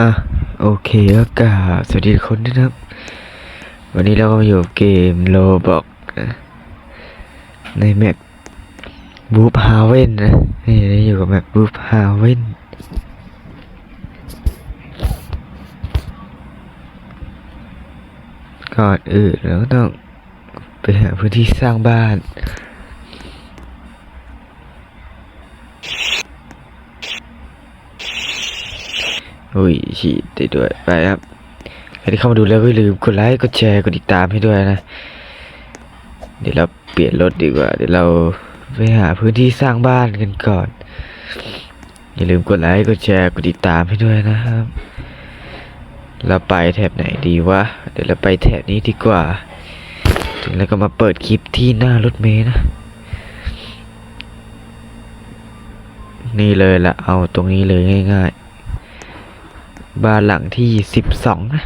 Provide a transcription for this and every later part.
อะโอเคก็กาสวัสดีทุกคนนะครับ วันนี้เราก็มาอยู่กับเกมโลบอกนะในแมปบูฟฮาเวนนะนี่เราอยู่กับแมปบูฟฮาเวนก่อนอื่นเราก็ต้องไปหาพื้นที่สร้างบ้าน อุ้ยฉีดได้ด้วยไปครับใครที่เข้ามาดูแล้วก็อย่าลืมกดไลค์กดแชร์กดติดตามให้ด้วยนะ เดี๋ยวเราเปลี่ยนรถดีกว่า เดี๋ยวเราไปหาพื้นที่สร้างบ้านกันก่อน อย่าลืมกดไลค์กดแชร์กดติดตามให้ด้วยนะครับ เราไปแถบไหนดีวะเดี๋ยวเราไปแถบนี้ดีกว่า ถึงแล้วก็มาเปิดคลิปที่หน้ารถเมล์นะนี่เลยละเอาตรงนี้เลยง่าย ๆ บ้านหลังที่สิบสองนะ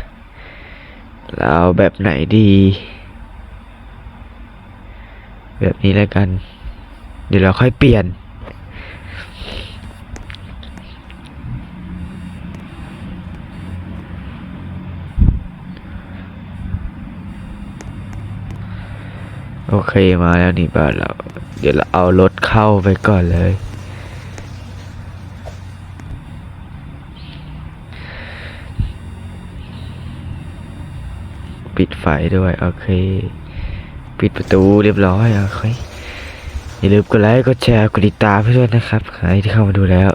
เราเอาแบบไหนดี แบบนี้แล้วกัน เดี๋ยวเราค่อยเปลี่ยน โอเคมาแล้วนี่บ้านเรา เดี๋ยวเราเอารถเข้าไปก่อนเลย ปิด ไฟด้วยโอเค ปิดประตูเรียบร้อยโอเคอย่าลืมกดไลค์กดแชร์กดติดตามให้ด้วยนะครับใครที่เข้ามาดูแล้ว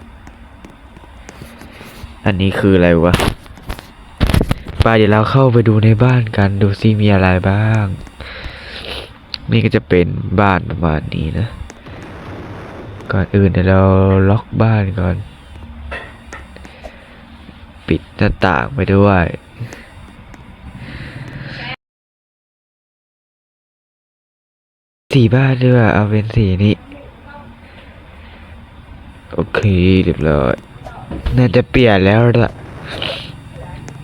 อันนี้คืออะไรวะไปเดี๋ยวเราเข้าไปดูในบ้านกันดูซิมีอะไรบ้าง นี่ก็จะเป็นบ้านประมาณนี้นะ ก่อนอื่นเดี๋ยวเราล็อกบ้านก่อน ปิดหน้าต่างไปด้วย สีบ้านด้วยเอาเป็นสีนี้ โอเคเรียบร้อยน่าจะเปลี่ยนแล้วล่ะ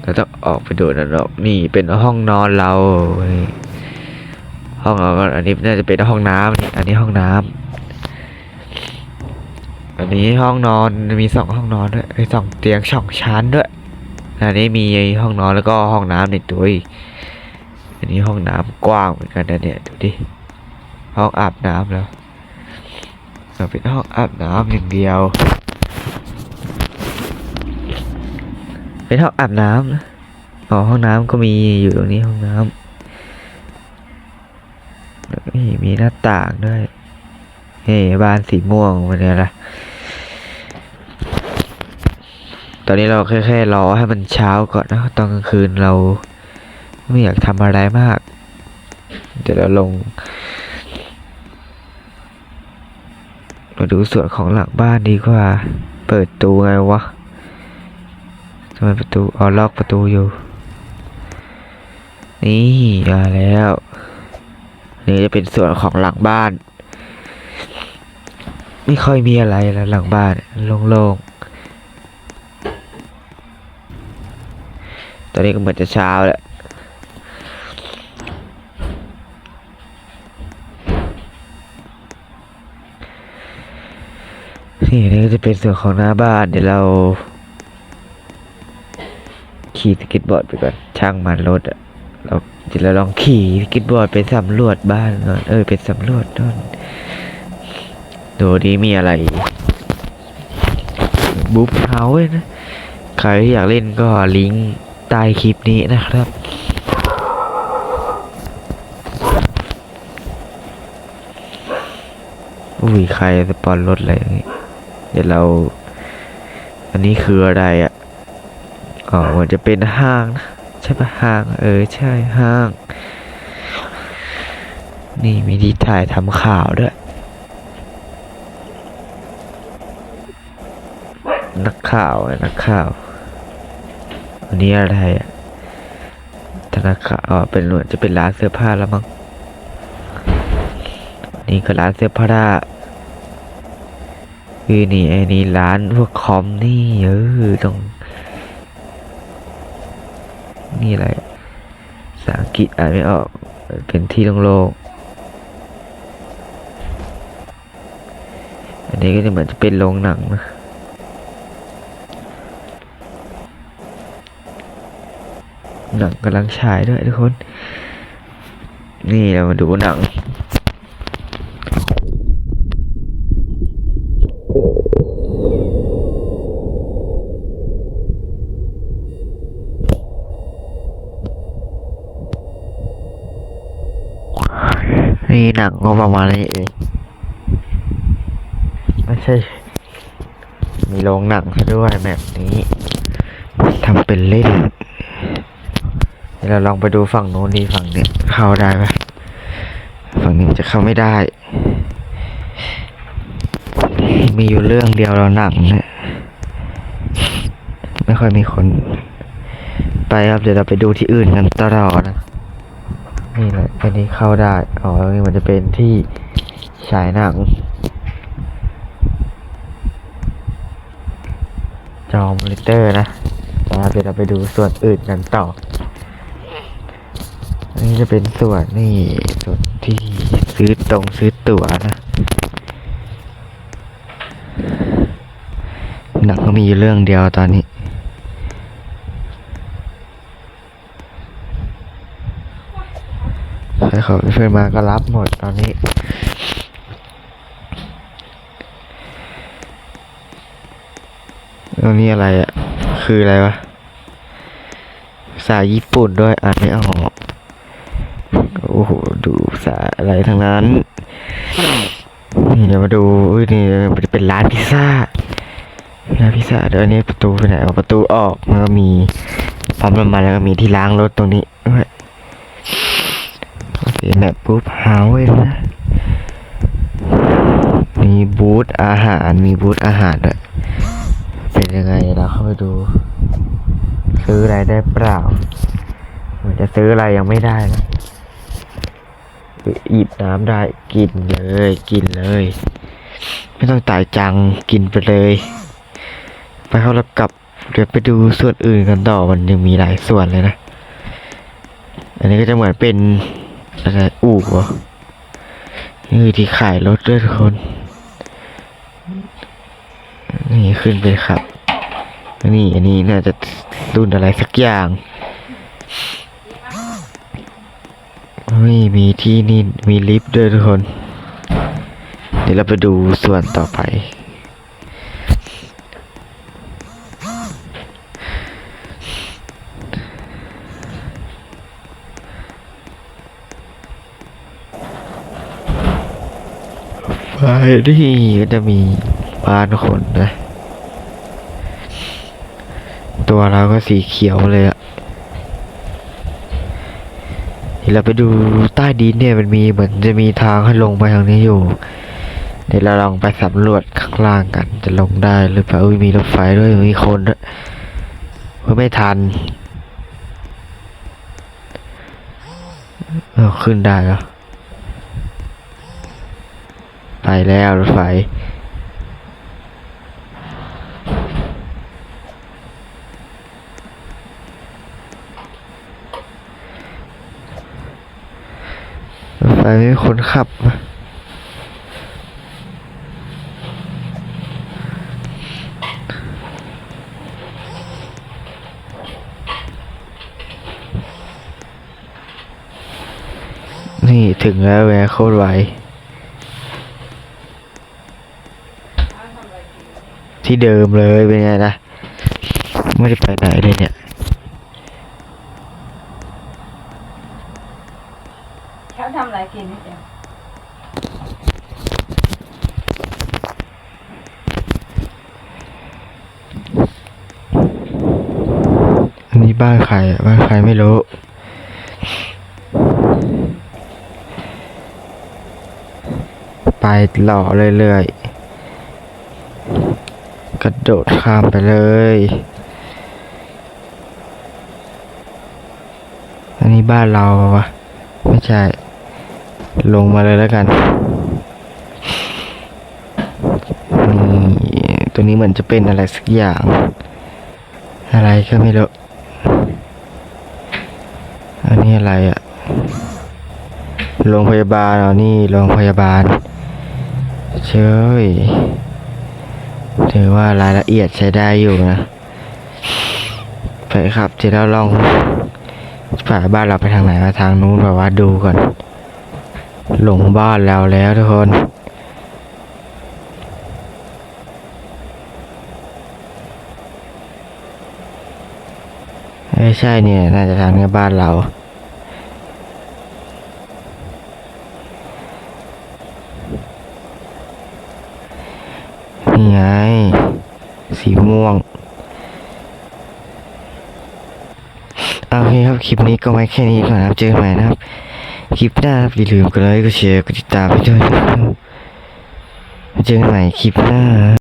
เราต้องออกไปดูนะเนาะนี่เป็นห้องนอนเรา ห้องเราอันนี้น่าจะเป็นห้องน้ำนี่อันนี้ห้องน้ำอันนี้ห้องนอนมีสองห้องนอนด้วยไอ้สองเตียงสองชั้นด้วยอันนี้มีห้องนอนแล้วก็ห้องน้ำในตัวอันนี้ห้องน้ำกว้างเหมือนกันนะเนี่ยดูดิ ห้องอาบน้ำแล้วเราเป็นห้องอาบน้ำอย่างเดียว เป็นห้องอาบน้ำนะอ๋อห้องน้ำก็มีอยู่ตรงนี้ห้องน้ำนี่มีหน้าต่างด้วยเฮ้บ้านสีม่วงมันนี่ยละตอนนี้เราแค่แค่รอให้มันเช้าก่อนนะตอนกลางคืนเรา ไม่อยากทำอะไรมาก เดี๋ยวเราลง มาดูส่วนของหลังบ้านดีกว่า เปิดตูไงวะทำไมประตูอ๋อล็อกประตูอยู่ นี่มาแล้ว นี่จะเป็นส่วนของหลังบ้าน ไม่ค่อยมีอะไรแล้วหลังบ้านโล่งๆ ตอนนี้ก็เหมือนจะเช้าแล้ว นี่นี่ก็จะเป็นส่วนของหน้าบ้าน เดี๋ยวเรา ขี่สก็ตบอร์ดไปก่อนช่างมันรถอะเราเดี๋ยวเราลองขี่สก็ตบอร์ดไปสำรวจบ้านก่อนเออไปสำรวจนู่นดูดีมีอะไรบุ๊บเฮาส์นะใครที่อยากเล่นก็ลิงก์ใต้คลิปนี้นะครับอุ้ยใครสปอนรถอะไรอย่างงี้ เดี๋ยวเรา อันนี้คืออะไรอะ่ะอ๋อเหมือนจะเป็นห้างนะใช่ปะห้าง เออ ใช่ห้าง นี่มีที่ถ่ายทำข่าวด้วยนักข่าวอะนักข่าว อันนี้อะไรอะ่ะธนาคารอ๋อเป็นเหมือนจะเป็นร้านเสื้อผ้าแล้วมั้งนี่ก็ร้านเสื้อผ้า คือนี่ไอ้นี่ร้านพวกคอมนี่เออตรงนี่อะไรภาษาอังกฤษอ่านไม่ออก เป็นที่โล่งๆอันนี้ก็จะเหมือนจะเป็นโรงหนังนะหนังกำลังฉายด้วยทุกคน นี่เรามาดูหนัง นี่หนังก็ประมาณนี้เอง ไม่ใช่ มีโรงหนังซะด้วยแบบนี้ทำเป็นเล่นเดี๋ยวเราลองไปดูฝั่งโน้นดีฝั่งเนี้ยเข้าได้ไหมฝั่งนี้จะเข้าไม่ได้ มีอยู่เรื่องเดียวเราหนังเนี่ยไม่ค่อยมีคน ไปครับเดี๋ยวเราไปดูที่อื่นกันต่อนะ นี่แหละอันนี้เข้าได้ อ๋อนี่มันจะเป็นที่ฉายหนัง จอมอนิเตอร์นะนะครับเดี๋ยวเราไปดูส่วนอื่นกันต่ออันนี้จะเป็นส่วนนี่ส่วนที่ซื้อตรงซื้อตั๋วนะหนังก็มีเรื่องเดียวตอนนี้ ใครเขาเพื่อนมาก็รับหมดตอนนี้แล้วนี่อะไรอะ คืออะไรวะภาษาญี่ปุ่นด้วยอ่านไม่ออกโอ้โห ดูภาษาอะไรทั้งนั้นนี่เดี๋ยวมาดูอุ้ยนี่จะเป็นร้านพิซซ่าร้านพิซซ่าเดี๋ยวนี้ประตูไปไหนประตูออกแล้วก็มีปั๊มน้ำมันแล้วก็มีที่ล้างรถตรงนี้ ด้วยโอเคแมปปุ๊บหาไว้นะมีบูธอาหารมีบูธอาหารด้วยเป็นยังไงเราเข้าไปดู ซื้ออะไรได้เปล่าเหมือนจะซื้ออะไรยังไม่ได้นะหยิบน้ำได้กินเลย กินเลย ไม่ต้องตายจังกินไปเลย ไปเข้าแล้วกลับเดี๋ยวไปดูส่วนอื่นกันต่อมันยังมีหลายส่วนเลยนะ อันนี้ก็จะเหมือนเป็น อะไรอู่เหรอนี่คือที่ขายรถด้วยทุกคน นี่ขึ้นไปครับนี่อันนี้น่าจะรุ่นอะไรสักอย่างนี่มีที่นี่มีลิฟต์ด้วยทุกคน เดี๋ยวเราไปดูส่วนต่อไป นี่ก็จะมีบ้านคนนะ ตัวเราก็สีเขียวเลยอะเดี๋ยวเราไปดูใต้ดินเนี่ยมันมีเหมือนจะมีทางให้ลงไปทางนี้อยู่ เดี๋ยวเราลองไปสำรวจข้างล่างกัน จะลงได้หรือเปล่าอุ้ยมีรถไฟด้วยมีคนด้วยไม่ทันเออขึ้นได้แล้ว ไป แล้วรถไฟ รถไฟไม่มีคนขับนี่ถึงแล้วแวะโคตรไว ที่เดิมเลยเป็นไงนะ ไม่ได้ไปไหนเลยเนี่ยเขาทำอะไรกินนี่เดียวอันนี้บ้านใครอะบ้านใครไม่รู้ ไปหล่อเรื่อยๆ กระโดดข้ามไปเลย อันนี้บ้านเราวะไม่ใช่ ลงมาเลยแล้วกันนี่ตัวนี้เหมือนจะเป็นอะไรสักอย่าง อะไรก็ไม่รู้ อันนี้อะไรอะโรงพยาบาลเหรอนี่โรงพยาบาลเชย ถือว่ารายละเอียดใช้ได้อยู่นะไปครับเดี๋ยวเราลองฝ่าบ้านเราไปทางไหนมาทางนู้นแบบว่าดูก่อน หลงบ้านเราแล้วทุกคนไม่ใช่เนี่ย น่าจะทางเนี้ยบ้านเรา นี่ไง สีม่วงโอเคครับ คลิปนี้ก็ไว้แค่นี้ก่อนะครับ เจอกันใหม่นะครับ คลิปหน้าอย่าลืมกดไลค์กดแชร์กดติดตามให้ด้วยนะครับเจอกันใหม่คลิปหน้า